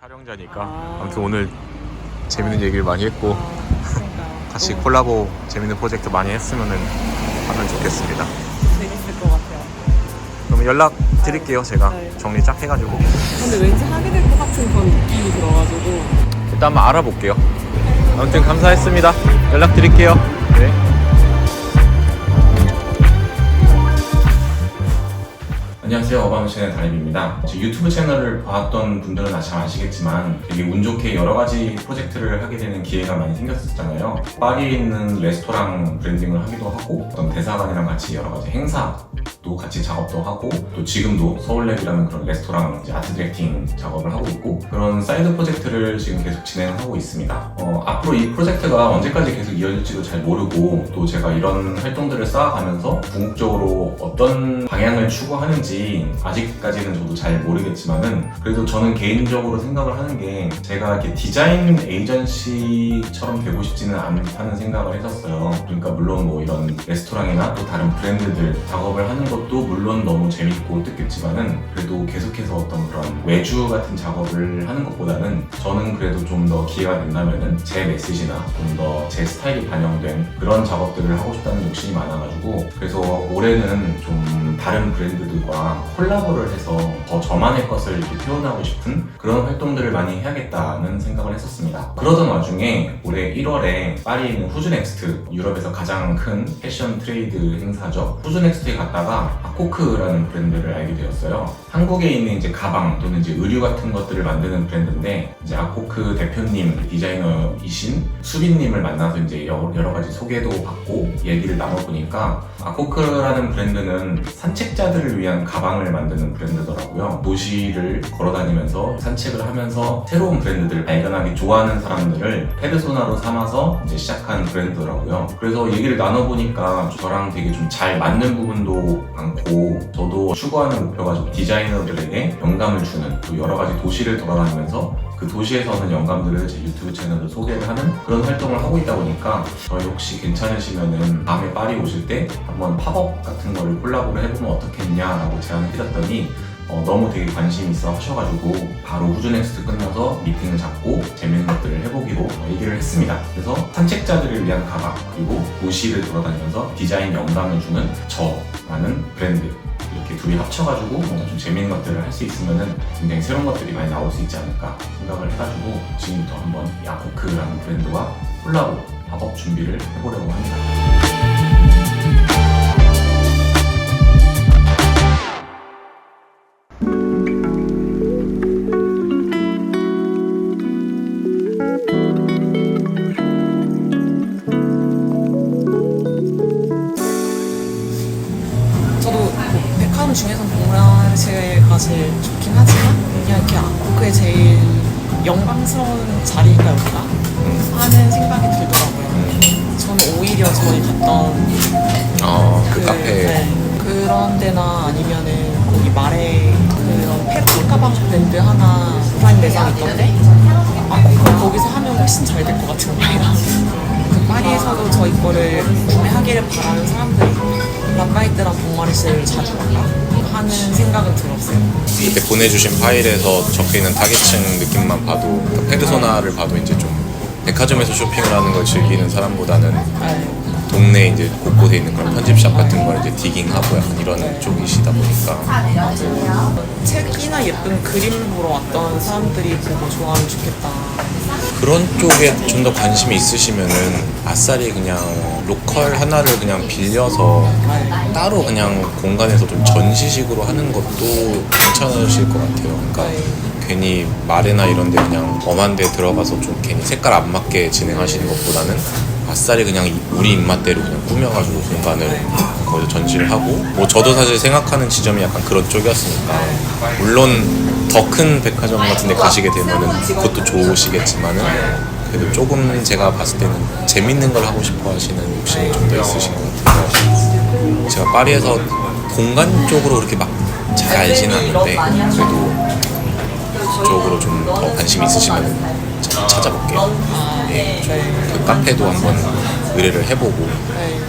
촬영자니까 아. 아무튼 오늘 재밌는 얘기를 많이 했고 아. 같이 너무 콜라보 재밌는 프로젝트 많이 했으면은 하면 좋겠습니다. 재밌을 것 같아요. 그럼 연락 드릴게요 제가 네. 정리 쫙 해가지고 근데 왠지 하게 될 것 같은 그런 느낌이 들어가지고 일단 한번 알아볼게요. 아무튼 감사했습니다. 연락 드릴게요. 안녕하세요. 어바운신의 다림입니다. 제 유튜브 채널을 봤던 분들은 아잘 아시겠지만 되게 운 좋게 여러 가지 프로젝트를 하게 되는 기회가 많이 생겼었잖아요. 파리에 있는 레스토랑 브랜딩을 하기도 하고 어떤 대사관이랑 같이 여러 가지 행사 도 같이 작업도 하고 또 지금도 서울랩이라는 그런 레스토랑 이제 아트 디렉팅 작업을 하고 있고 그런 사이드 프로젝트를 지금 계속 진행하고 있습니다. 어, 앞으로 이 프로젝트가 언제까지 계속 이어질지도 잘 모르고 또 제가 이런 활동들을 쌓아가면서 궁극적으로 어떤 방향을 추구하는지 아직까지는 저도 잘 모르겠지만은 그래도 저는 개인적으로 생각을 하는 게 제가 이렇게 디자인 에이전시처럼 되고 싶지는 않다는 생각을 했었어요. 그러니까 물론 뭐 이런 레스토랑이나 또 다른 브랜드들 작업을 하는 것도 물론 너무 재밌고 뜻깊지만은 그래도 계속해서 어떤 그런 외주 같은 작업을 하는 것보다는 저는 그래도 좀 더 기회가 된다면은 제 메시지나 좀 더 제 스타일이 반영된 그런 작업들을 하고 싶다는 욕심이 많아가지고 그래서 올해는 좀 다른 브랜드들과 콜라보를 해서 더 저만의 것을 이렇게 표현하고 싶은 그런 활동들을 많이 해야겠다는 생각을 했었습니다. 그러던 와중에 올해 1월에 파리에 있는 후즈넥스트 유럽에서 가장 큰 패션 트레이드 행사죠. 후즈넥스트에 갔다가 아코크라는 브랜드를 알게 되었어요. 한국에 있는 이제 가방 또는 이제 의류 같은 것들을 만드는 브랜드인데 이제 아코크 대표님 디자이너이신 수빈님을 만나서 이제 여러, 가지 소개도 받고 얘기를 나눠보니까 아코크라는 브랜드는 산책자들을 위한 가방을 만드는 브랜드더라고요. 도시를 걸어다니면서 산책을 하면서 새로운 브랜드들을 발견하기 좋아하는 사람들을 페르소나로 삼아서 이제 시작한 브랜드더라고요. 그래서 얘기를 나눠보니까 저랑 되게 좀 잘 맞는 부분도 많고 저도 추구하는 목표가 좀 디자 이너들에게 영감을 주는 또 여러 가지 도시를 돌아다니면서 그 도시에서 얻는 영감들을 제 유튜브 채널로 소개를 하는 그런 활동을 하고 있다 보니까 저희 혹시 괜찮으시면은 다음에 파리 오실 때 한번 팝업 같은 거를 콜라보를 해보면 어떻겠냐라고 제안을 드렸더니 어, 너무 되게 관심 있어 하셔가지고 바로 후즈넥스트 끝나서 미팅을 잡고 재밌는 것들을 해보기로 어, 얘기를 했습니다. 그래서 산책자들을 위한 가방 그리고 도시를 돌아다니면서 디자인 영감을 주는 저라는 브랜드 이렇게 둘이 합쳐가지고 뭔가 좀 재밌는 것들을 할 수 있으면은 굉장히 새로운 것들이 많이 나올 수 있지 않을까 생각을 해가지고 지금부터 한번 야코크라는 브랜드와 콜라보 팝업 준비를 해보려고 합니다. 영광스러운 자리가 여기다 하는 생각이 들더라고요. 저는 오히려 저희 갔던 어, 네, 그런 데나 아니면은 거기 말에 그런 패션 가방 브랜드 하나 오프라인 매장 있던데? 아 그거 거기서 하면 훨씬 잘 될 것 같은 거예요. 그 파리에서도 저희 거를 구매하기를 바라는 사람들이 람바이트랑 봉마리스를 자주 갈까 하는 생각은 들었어요 그때 보내주신 파일에서 적혀있는 타겟층 느낌만 봐도 그 페르소나를 봐도 이제 좀 백화점에서 쇼핑을 하는 걸 즐기는 사람보다는 네. 동네 이제 곳곳에 있는 그런 편집샵 같은 걸 이제 디깅하고 약간 이런 쪽이시다 보니까 책이나 예쁜 그림을 보러 왔던 사람들이 보고 좋아하면 좋겠다 그런 쪽에 좀 더 관심이 있으시면은 아싸리 그냥 로컬 하나를 그냥 빌려서 따로 그냥 공간에서 좀 전시식으로 하는 것도 괜찮으실 것 같아요. 그러니까 괜히 말이나 이런 데 그냥 엄한 데 들어가서 좀 괜히 색깔 안 맞게 진행하시는 것보다는 아싸리 그냥 이- 우리 입맛대로 그냥 꾸며가지고 공간을 거기서 전시를 하고 뭐 저도 사실 생각하는 지점이 약간 그런 쪽이었으니까 물론 더 큰 백화점 같은 데 가시게 되면은 그것도 좋으시겠지만은 그래도 조금 제가 봤을 때는 재밌는 걸 하고 싶어 하시는 욕심이 좀 더 있으신 것 같아요. 제가 파리에서 공간 쪽으로 그렇게 막 잘 알지는 않는데 그래도 그쪽으로 좀 더 관심 있으시면 자- 찾아볼게요. 아, 예. 네. 그 카페도 한번 의뢰를 해보고 네.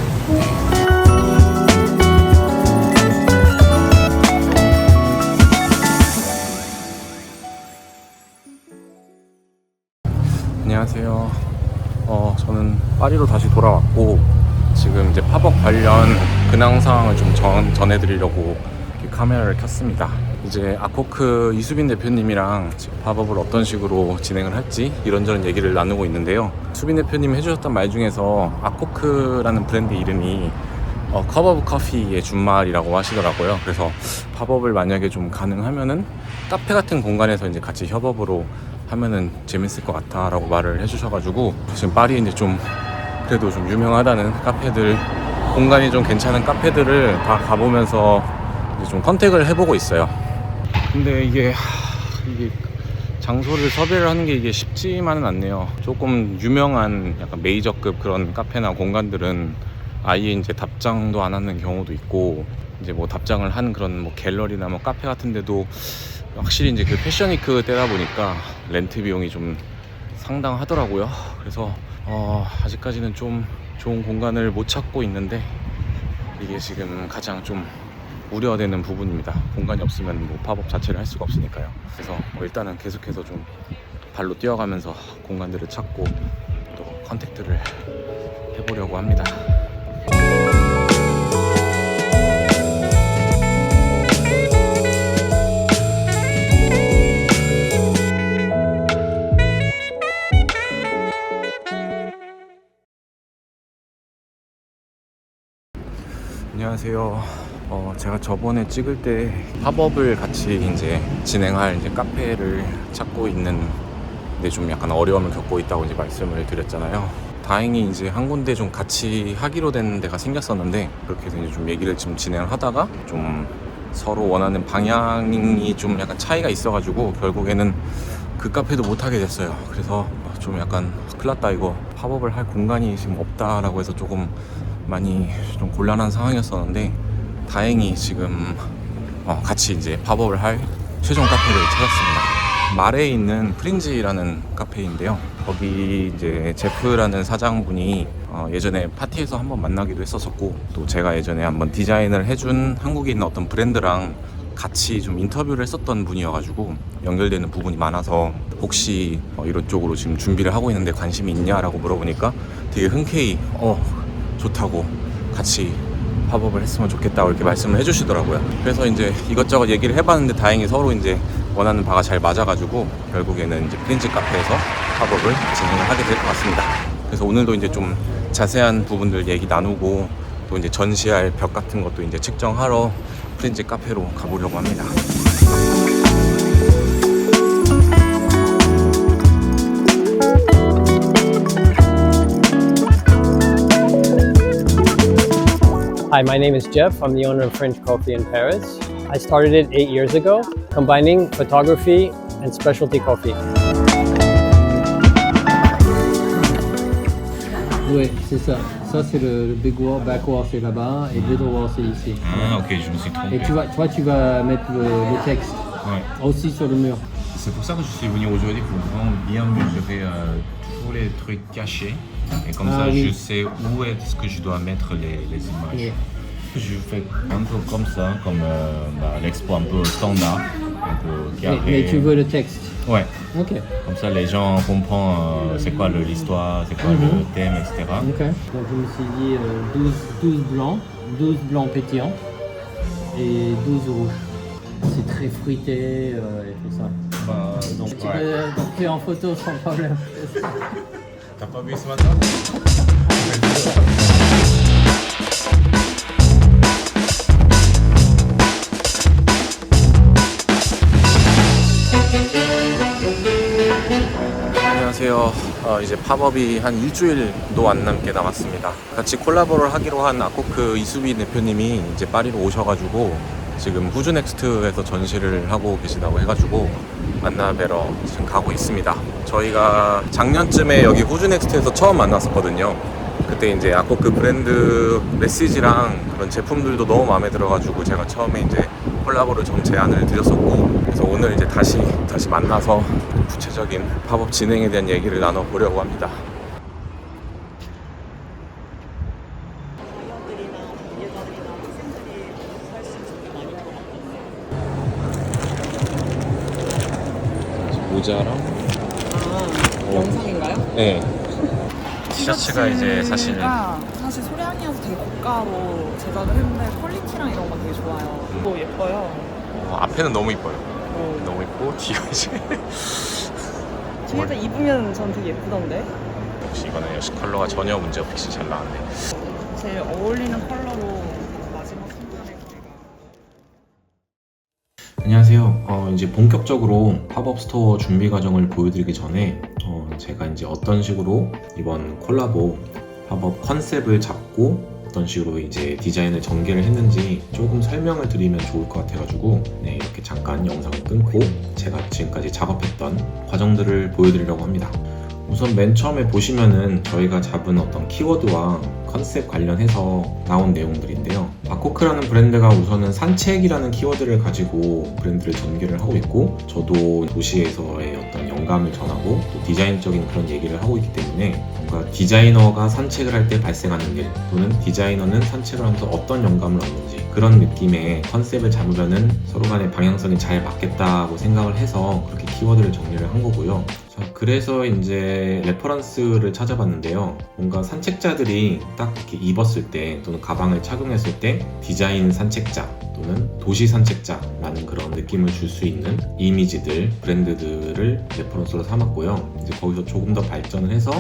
안녕하세요. 어, 저는 파리로 다시 돌아왔고 지금 이제 팝업 관련 근황 상황을 좀 전, 전해드리려고 카메라를 켰습니다. 이제 아코크 이수빈 대표님이랑 팝업을 어떤 식으로 진행을 할지 이런저런 얘기를 나누고 있는데요. 수빈 대표님이 해주셨던 말 중에서 아코크라는 브랜드 이름이 어, 컵 오브 커피의 준말이라고 하시더라고요. 그래서 팝업을 만약에 좀 가능하면은 카페 같은 공간에서 이제 같이 협업으로 하면은 재밌을 것 같아라고 말을 해주셔가지고 지금 파리에 이제 좀 그래도 좀 유명하다는 카페들 공간이 좀 괜찮은 카페들을 다 가보면서 좀 컨택을 해보고 있어요. 근데 이게 하, 이게 장소를 섭외를 하는 게 이게 쉽지만은 않네요. 조금 유명한 약간 메이저급 그런 카페나 공간들은 아예 이제 답장도 안 하는 경우도 있고 이제 뭐 답장을 한 그런 뭐 갤러리나 뭐 카페 같은 데도 확실히 이제 그 패션위크 때다 보니까 렌트 비용이 좀 상당하더라고요. 그래서 어 아직까지는 좀 좋은 공간을 못 찾고 있는데 이게 지금 가장 좀 우려되는 부분입니다. 공간이 없으면 뭐 팝업 자체를 할 수가 없으니까요. 그래서 뭐 일단은 계속해서 좀 발로 뛰어가면서 공간들을 찾고 또 컨택트를 해보려고 합니다. 안녕하세요. 어, 제가 저번에 찍을 때 팝업을 같이 이제 진행할 이제 카페를 찾고 있는 데 좀 약간 어려움을 겪고 있다고 이제 말씀을 드렸잖아요. 다행히 이제 한 군데 좀 같이 하기로 된 데가 생겼었는데 그렇게 해서 이제 좀 얘기를 지금 진행을 하다가 좀 서로 원하는 방향이 좀 약간 차이가 있어가지고 결국에는 그 카페도 못 하게 됐어요. 그래서 좀 약간 큰일 났다 이거 팝업을 할 공간이 지금 없다라고 해서 조금 많이 좀 곤란한 상황이었었는데 다행히 지금 어, 같이 이제 팝업을 할 최종 카페를 찾았습니다. 말에 있는 프린지라는 카페인데요. 거기 이제 제프라는 사장분이 어, 예전에 파티에서 한번 만나기도 했었었고 또 제가 예전에 한번 디자인을 해준 한국에 있는 어떤 브랜드랑 같이 좀 인터뷰를 했었던 분이어가지고 연결되는 부분이 많아서 혹시 어, 이런 쪽으로 지금 준비를 하고 있는데 관심이 있냐라고 물어보니까 되게 흔쾌히 어 좋다고 같이 팝업을 했으면 좋겠다고 이렇게 말씀을 해주시더라고요. 그래서 이제 이것저것 얘기를 해봤는데 다행히 서로 이제 원하는 바가 잘 맞아가지고 결국에는 이제 프린지 카페에서 팝업을 진행을 하게 될 것 같습니다. 그래서 오늘도 이제 좀 자세한 부분들 얘기 나누고 또 이제 전시할 벽 같은 것도 이제 측정하러 프린지 카페로 가보려고 합니다. Hi, my name is Jeff. I'm the owner of French Coffee in Paris. I started it eight years ago, combining photography and specialty coffee. Ouais, c'est ça. Ça, c'est le, le big wall, back wall, c'est là-bas, et middle wall, c'est ici. Ah ok, je me suis trompé. Et tu vois, toi, tu vas mettre le, le texte Ouais. aussi sur le mur. C'est pour ça que je suis venu aujourd'hui pour vraiment bien mesurer euh, tous les trucs cachés. Et comme Ah ça, oui. je sais où est-ce que je dois mettre les, les images. Oui. Je fais un peu comme ça, comme euh, bah, l'expo un peu standard, un peu Mais, carré. mais tu veux le texte? Ouais, Ok. comme ça les gens comprennent euh, c'est quoi l'histoire, c'est quoi le thème, etc. Ok. Donc, je me suis dit euh, 12, 12 blancs, 12 blancs pétillants et 12 rouges. C'est très fruité euh, et tout ça. Bah, donc, Tu peux prendre en photo sans problème. Vu ce matin 안녕하세요. 어, 이제 팝업이 한 일주일도 안 남게 남았습니다. 같이 콜라보를 하기로 한 아코크 이수빈 대표님이 이제 파리로 오셔가지고 지금 후즈 넥스트에서 전시를 하고 계시다고 해가지고 만나 뵈러 지금 가고 있습니다. 저희가 작년쯤에 여기 후즈 넥스트에서 처음 만났었거든요. 그때 이제 아코크 브랜드 메시지랑 그런 제품들도 너무 마음에 들어가지고 제가 처음에 이제 콜라보를 좀 제안을 드렸었고 그래서 오늘 이제 다시 다시 만나서 구체적인 팝업 진행에 대한 얘기를 나눠보려고 합니다. 모자랑 아, 영상인가요? 네. 티셔츠가 이제 사실 티셔츠가 사실 소량이어서 되게 고가로 제작을 했는데 퀄리티랑 이런 건 되게 좋아요. 또 예뻐요. 어, 앞에는 너무 이뻐요. 어. 너무 이쁘고 뒤가 이제 뒤에다 입으면 전 되게 예쁘던데. 역시 이거는 역시 컬러가 전혀 문제 없이 잘 나왔네. 제일 어울리는 컬러로 마지막 순간에 저희가 안녕하세요. 어, 이제 본격적으로 팝업 스토어 준비 과정을 보여드리기 전에 어, 제가 이제 어떤 식으로 이번 콜라보 팝업 컨셉을 잡고 어떤 식으로 이제 디자인을 전개를 했는지 조금 설명을 드리면 좋을 것 같아가지고 네, 이렇게 잠깐 영상을 끊고 제가 지금까지 작업했던 과정들을 보여드리려고 합니다. 우선 맨 처음에 보시면은 저희가 잡은 어떤 키워드와 컨셉 관련해서 나온 내용들인데요. 바코크라는 브랜드가 우선은 산책이라는 키워드를 가지고 브랜드를 전개를 하고 있고 저도 도시에서의 어떤 영감을 전하고 또 디자인적인 그런 얘기를 하고 있기 때문에 뭔가 디자이너가 산책을 할 때 발생하는 일 또는 디자이너는 산책을 하면서 어떤 영감을 얻는지 그런 느낌의 컨셉을 잡으면은 서로 간의 방향성이 잘 맞겠다고 생각을 해서 그렇게 키워드를 정리를 한 거고요. 자, 그래서 이제 레퍼런스를 찾아봤는데요. 뭔가 산책자들이 딱 이렇게 입었을 때 또는 가방을 착용했을 때 디자인 산책자 또는 도시 산책자라는 그런 느낌을 줄 수 있는 이미지들, 브랜드들을 레퍼런스로 삼았고요. 이제 거기서 조금 더 발전을 해서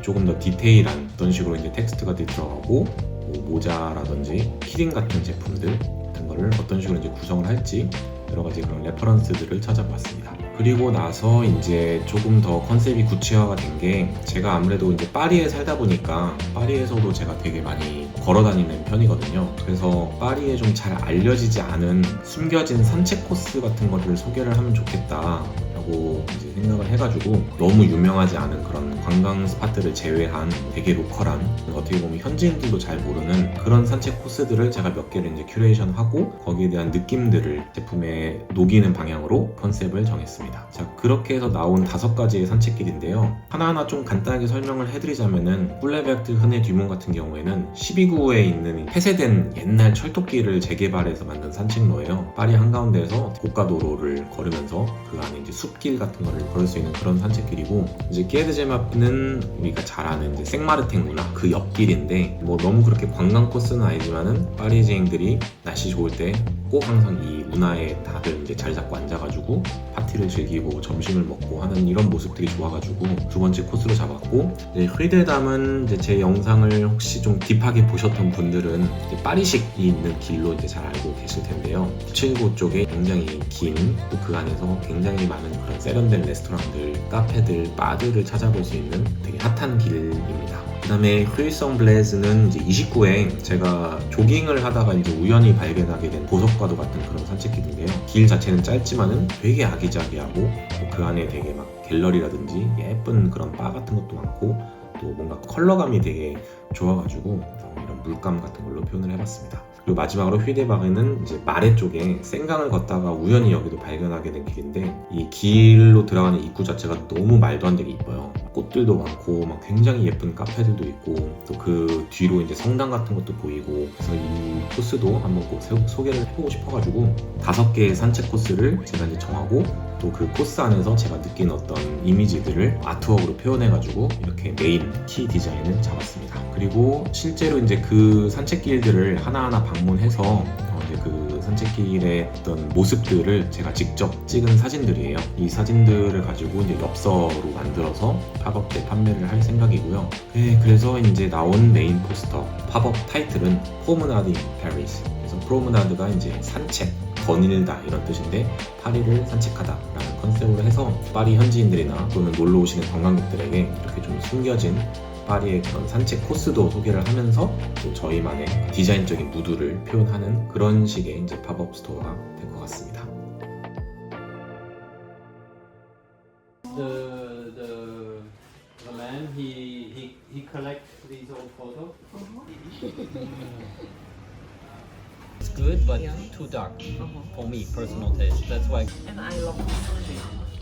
조금 더 디테일한 어떤 식으로 이제 텍스트가 들어가고 뭐 모자라든지 키링 같은 제품들 같은 거를 어떤 식으로 이제 구성을 할지 여러 가지 그런 레퍼런스들을 찾아봤습니다. 그리고 나서 이제 조금 더 컨셉이 구체화가 된 게 제가 아무래도 이제 파리에 살다 보니까 파리에서도 제가 되게 많이 걸어 다니는 편이거든요. 그래서 파리에 좀 잘 알려지지 않은 숨겨진 산책 코스 같은 거를 소개를 하면 좋겠다. 라고 이제 생각을 해가지고 너무 유명하지 않은 그런 관광 스팟들을 제외한 되게 로컬한 어떻게 보면 현지인들도 잘 모르는 그런 산책 코스들을 제가 몇 개를 이제 큐레이션하고 거기에 대한 느낌들을 제품에 녹이는 방향으로 컨셉을 정했습니다. 자 그렇게 해서 나온 다섯 가지의 산책길인데요. 하나하나 좀 간단하게 설명을 해드리자면은 플레베트 흔의 듀몬 같은 경우에는 12구에 있는 폐쇄된 옛날 철도길을 재개발해서 만든 산책로예요. 파리 한가운데에서 고가도로를 걸으면서 그 안에 이제 숲길 같은 거를 걸을 수 있는 그런 산책길이고 이제 끼에드제마프는 우리가 잘 아는 이제 생마르탱 문화 그 옆길인데 뭐 너무 그렇게 관광 코스는 아니지만은 파리지행들이 날씨 좋을 때 꼭 항상 이 문화에 다들 이제 자리 잡고 앉아가지고 파티를 즐기고 점심을 먹고 하는 이런 모습들이 좋아가지고 두 번째 코스로 잡았고 이제 흐리데담은 이제 제 영상을 혹시 좀 딥하게 보셨던 분들은 파리식이 있는 길로 이제 잘 알고 계실 텐데요. 7구 쪽에 굉장히 긴 또 그 안에서 굉장히 많은 그런 세련된 레스토랑들, 카페들, 바들을 찾아볼 수 있는 되게 핫한 길입니다. 그 다음에 휴일성 블레즈는 이제 29에 제가 조깅을 하다가 이제 우연히 발견하게 된 보석과도 같은 그런 산책길인데요. 길 자체는 짧지만은 되게 아기자기하고 또그 안에 되게 막 갤러리라든지 예쁜 그런 바 같은 것도 많고 또 뭔가 컬러감이 되게 좋아가지고 어, 이런 물감 같은 걸로 표현을 해봤습니다. 그리고 마지막으로 휘데바그는 이제 마레 쪽에 생강을 걷다가 우연히 여기도 발견하게 된 길인데 이 길로 들어가는 입구 자체가 너무 말도 안 되게 이뻐요. 꽃들도 많고 막 굉장히 예쁜 카페들도 있고 또 그 뒤로 이제 성당 같은 것도 보이고 그래서 이 코스도 한번 꼭 소- 소개를 해보고 싶어가지고 다섯 개의 산책 코스를 제가 이제 정하고 또 그 코스 안에서 제가 느낀 어떤 이미지들을 아트웍으로 표현해가지고 이렇게 메인 키 디자인을 잡았습니다. 그리고 실제로 이제 그 산책 길들을 하나하나 방문해서 산책길의 어떤 모습들을 제가 직접 찍은 사진들이에요. 이 사진들을 가지고 이제 엽서로 만들어서 팝업 때 판매를 할 생각이고요. 네, 그래서 이제 나온 메인 포스터 팝업 타이틀은 포문아드 인 페리스. 그래서 프로문아드가 이제 산책, 거닐다 이런 뜻인데 파리를 산책하다라는 컨셉으로 해서 파리 현지인들이나 또는 놀러 오시는 관광객들에게 이렇게 좀 숨겨진 파리의 그런 산책 코스도 소개를 하면서 또 저희만의 디자인적인 무드를 표현하는 그런 식의 이제 팝업 스토어가 될 것 같습니다. The the the man he he he collects these old photos. It's good, but Yeah. too dark for me, personal taste. That's why. And I love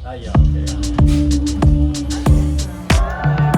Ah, yeah, okay. their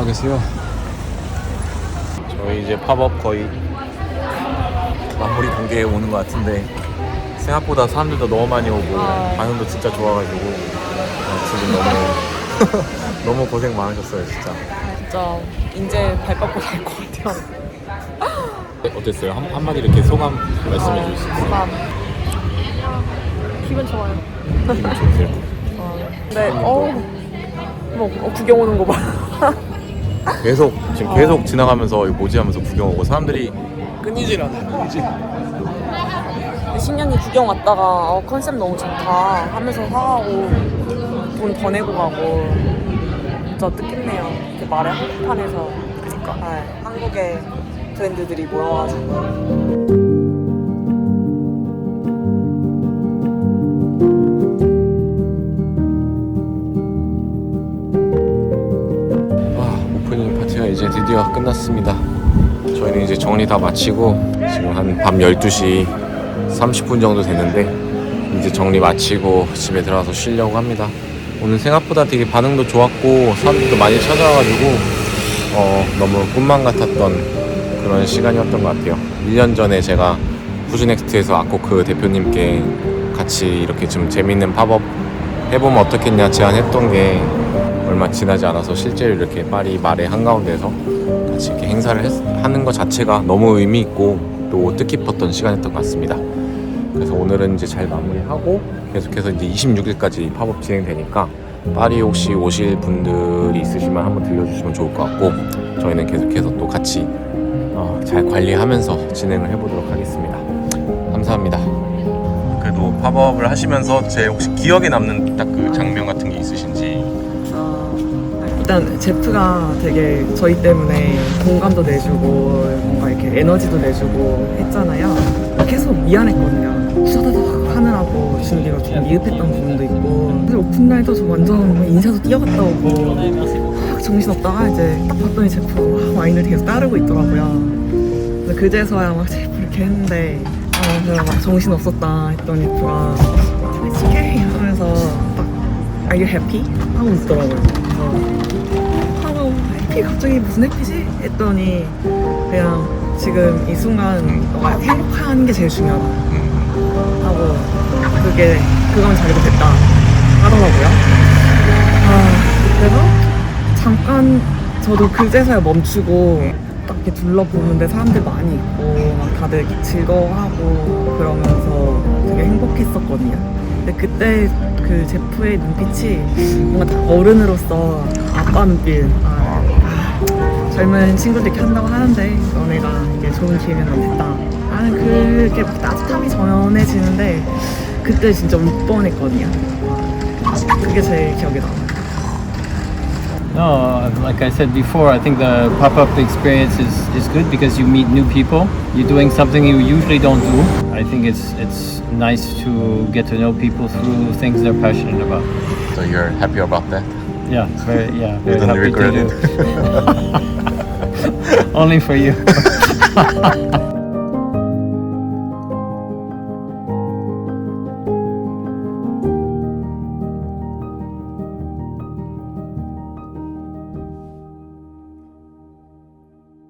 나와 계세요? 저희 이제 팝업 거의 마무리 단계에 오는 것 같은데 생각보다 사람들도 너무 많이 오고 반응도 진짜 좋아가지고 어, 지금 너무 너무 고생 많으셨어요 진짜 진짜 이제 발 뻗고 갈 것 같아요. 어땠어요? 한, 한마디 이렇게 소감 말씀해 주실 수 있어요? 소감. 기분 좋아요. 기분 좋으세요? 네, 어우, 뭐 어, 구경 오는 거 봐. 계속 지금 계속 지나가면서 이거 뭐지 하면서 구경 오고 사람들이 끊이질 않아요. 끊이지. 신년이 구경 왔다가 어, 컨셉 너무 좋다 하면서 사가고 돈 더 내고 가고. 진짜 뜻깊네요. 이렇게 말에 한복판에서. 그러니까. 네, 한국의 브랜드들이 모여가지고 드디어 끝났습니다. 저희는 이제 정리 다 마치고 지금 한 밤 12시 30분 정도 됐는데 이제 정리 마치고 집에 들어가서 쉬려고 합니다. 오늘 생각보다 되게 반응도 좋았고 사람들도 많이 찾아와가지고 어, 너무 꿈만 같았던 그런 시간이었던 것 같아요. 1년 전에 제가 푸즈넥스트에서 아코크 대표님께 같이 이렇게 좀 재밌는 팝업 해보면 어떻겠냐 제안했던 게 얼마 지나지 않아서 실제로 이렇게 파리 말의 한가운데서 같이 이렇게 행사를 했- 하는 것 자체가 너무 의미 있고 또 뜻깊었던 시간이었던 것 같습니다. 그래서 오늘은 이제 잘 마무리하고 계속해서 이제 26일까지 팝업 진행되니까 파리 혹시 오실 분들이 있으시면 한번 들려주시면 좋을 것 같고 저희는 계속해서 또 같이 어, 잘 관리하면서 진행을 해보도록 하겠습니다. 감사합니다. 그래도 팝업을 하시면서 제 혹시 기억에 남는 딱 그 장면 같은 게 있으신지 아, 일단 제프가 되게 저희 때문에 공감도 내주고 뭔가 이렇게 에너지도 내주고 했잖아요. 계속 미안했거든요. 수다다닥 하느라고 준비가 좀 미흡했던 부분도 있고 사실 오픈 날도 저 완전 막 인사도 뛰어갔다 오고 막 정신없다가 이제 딱 봤더니 제프가 막 와인을 계속 따르고 있더라고요. 그래서 그제서야 막 제프 이렇게 했는데 아, 제가 막 정신 없었다 했더니 제프가 okay 하면서 딱 Are you happy? 하고 있더라고요. 하고 해피 갑자기 무슨 해피지? 했더니 그냥 지금 이 순간 너가 행복한 게 제일 중요하다 하고 그게 그건 자기도 됐다 하더라고요. 아 그래서 잠깐 저도 그제서야 멈추고 딱 이렇게 둘러보는데 사람들 많이 있고 막 다들 즐거워하고 그러면서 되게 행복했었거든요. 근데 그때 그 제프의 눈빛이 뭔가 다 어른으로서 아빠 눈빛. 아, 아, 젊은 친구들이 이렇게 한다고 하는데 너네가 이게 좋은 기회면 됐다. 나는 그게 막 따뜻함이 전해지는데 그때 진짜 울 뻔했거든요. 그게 제일 기억에 남아요 No, like I said before, I think the pop-up experience is, is good because you meet new people. You're doing something you usually don't do. I think it's it's nice to get to know people through things they're passionate about. So you're happy about that? Yeah, very yeah, very don't happy regret to do. Only for you.